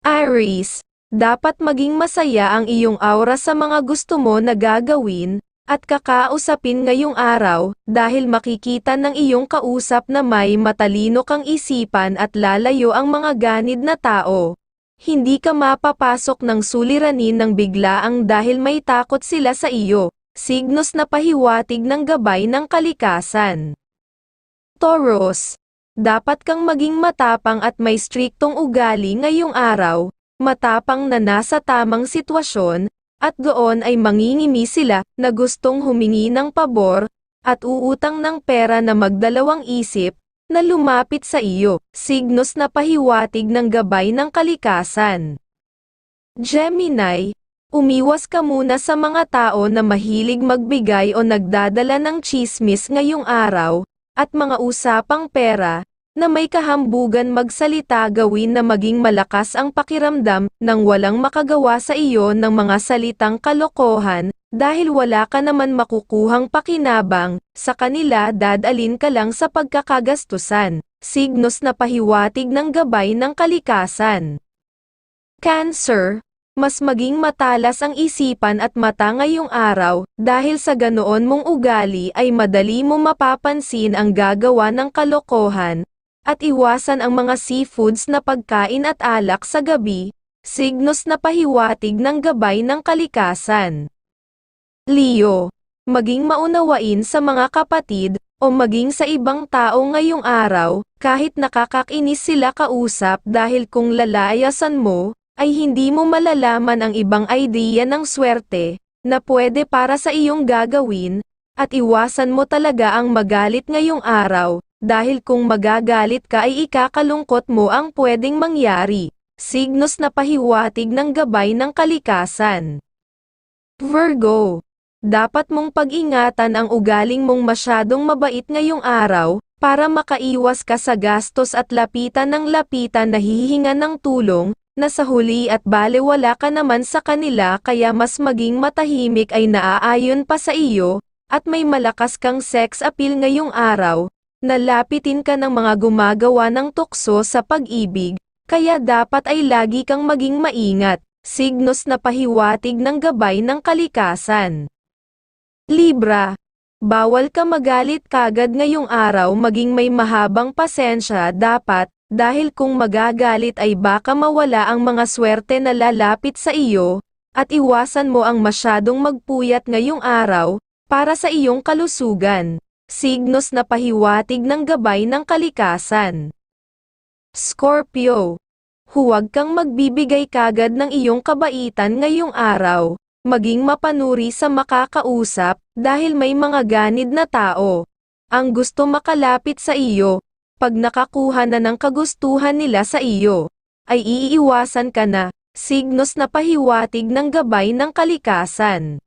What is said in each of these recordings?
Aries, dapat maging masaya ang iyong aura sa mga gusto mo na gagawin, at kakausapin ngayong araw, dahil makikita ng iyong kausap na may matalino kang isipan at lalayo ang mga ganid na tao. Hindi ka mapapasok ng suliranin ng biglaang dahil may takot sila sa iyo, signos na pahiwatig ng gabay ng kalikasan. Taurus, dapat kang maging matapang at may striktong ugali ngayong araw, matapang na nasa tamang sitwasyon, at doon ay mangingimi sila na gustong humingi ng pabor, at uutang ng pera na magdalawang isip, na lumapit sa iyo, signos na pahiwatig ng gabay ng kalikasan. Gemini, umiwas ka muna sa mga tao na mahilig magbigay o nagdadala ng chismis ngayong araw, at mga usapang pera, na may kahambugan magsalita gawin na maging malakas ang pakiramdam nang walang makagawa sa iyo ng mga salitang kalokohan, dahil wala ka naman makukuhang pakinabang, sa kanila dadalin ka lang sa pagkakagastusan, signos na pahiwatig ng gabay ng kalikasan. Cancer, mas maging matalas ang isipan at mata ngayong araw, dahil sa ganoon mong ugali ay madali mo mapapansin ang gagawa ng kalokohan, at iwasan ang mga seafoods na pagkain at alak sa gabi, signos na pahiwatig ng gabay ng kalikasan. Leo, maging maunawain sa mga kapatid, o maging sa ibang tao ngayong araw, kahit nakakakinis sila kausap dahil kung lalayasan mo, ay hindi mo malalaman ang ibang idea ng swerte, na pwede para sa iyong gagawin, at iwasan mo talaga ang magalit ngayong araw, dahil kung magagalit ka ay ikakalungkot mo ang pwedeng mangyari, signos na pahiwatig ng gabay ng kalikasan. Virgo, dapat mong pag-ingatan ang ugaling mong masyadong mabait ngayong araw, para makaiwas ka sa gastos at lapitan ng lapitan na hihinga ng tulong, na sa huli at balewala ka naman sa kanila kaya mas maging matahimik ay naaayon pa sa iyo, at may malakas kang sex appeal ngayong araw, nalapitin ka ng mga gumagawa ng tukso sa pag-ibig, kaya dapat ay lagi kang maging maingat, signos na pahiwatig ng gabay ng kalikasan. Libra, bawal ka magalit kagad ngayong araw maging may mahabang pasensya dapat, dahil kung magagalit ay baka mawala ang mga swerte na lalapit sa iyo, at iwasan mo ang masyadong magpuyat ngayong araw, para sa iyong kalusugan, signos na pahiwatig ng gabay ng kalikasan. Scorpio, huwag kang magbibigay kagad ng iyong kabaitan ngayong araw, maging mapanuri sa makakausap, dahil may mga ganid na tao. Ang gusto makalapit sa iyo, pag nakakuha na ng kagustuhan nila sa iyo, ay iiwasan ka na, signos na pahiwatig ng gabay ng kalikasan.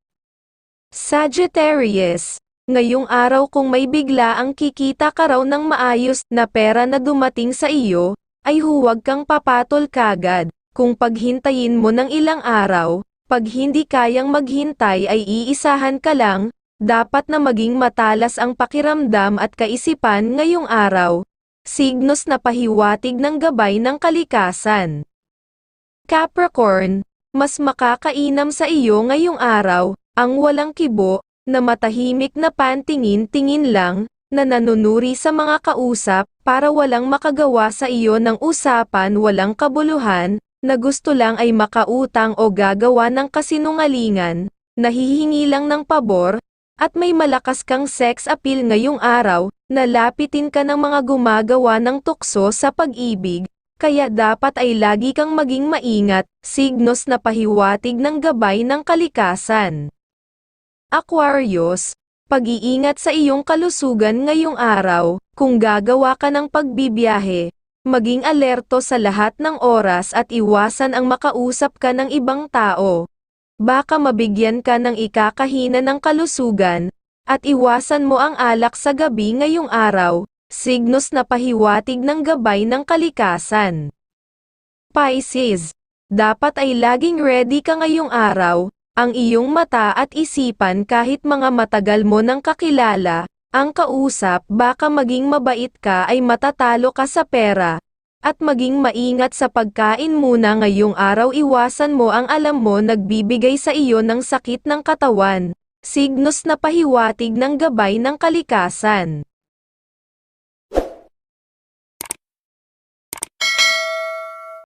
Sagittarius, ngayong araw kung may bigla ang kikita ka raw ng maayos na pera na dumating sa iyo, ay huwag kang papatol kagad, kung paghintayin mo ng ilang araw, pag hindi kayang maghintay ay iisahan ka lang, dapat na maging matalas ang pakiramdam at kaisipan ngayong araw. Signos na pahiwatig ng gabay ng kalikasan. Capricorn, mas makakainam sa iyo ngayong araw, ang walang kibo, na matahimik na pantingin-tingin lang, na nanunuri sa mga kausap, para walang makagawa sa iyo ng usapan walang kabuluhan, na gusto lang ay makautang o gagawa ng kasinungalingan, nahihingi lang ng pabor, at may malakas kang sex appeal ngayong araw, na lapitin ka ng mga gumagawa ng tukso sa pag-ibig, kaya dapat ay lagi kang maging maingat, signos na pahiwatig ng gabay ng kalikasan. Aquarius, pag-iingat sa iyong kalusugan ngayong araw, kung gagawa ka ng pagbibiyahe, Maging alerto sa lahat ng oras at iwasan ang makausap ka ng ibang tao. Baka mabigyan ka ng ikakahina ng kalusugan, at iwasan mo ang alak sa gabi ngayong araw, signos na pahiwatig ng gabay ng kalikasan. Pisces, dapat ay laging ready ka ngayong araw, ang iyong mata at isipan kahit mga matagal mo nang kakilala, ang kausap baka maging mabait ka ay matatalo ka sa pera, at maging maingat sa pagkain muna ngayong araw iwasan mo ang alam mo nagbibigay sa iyo ng sakit ng katawan, signos na pahiwatig ng gabay ng kalikasan.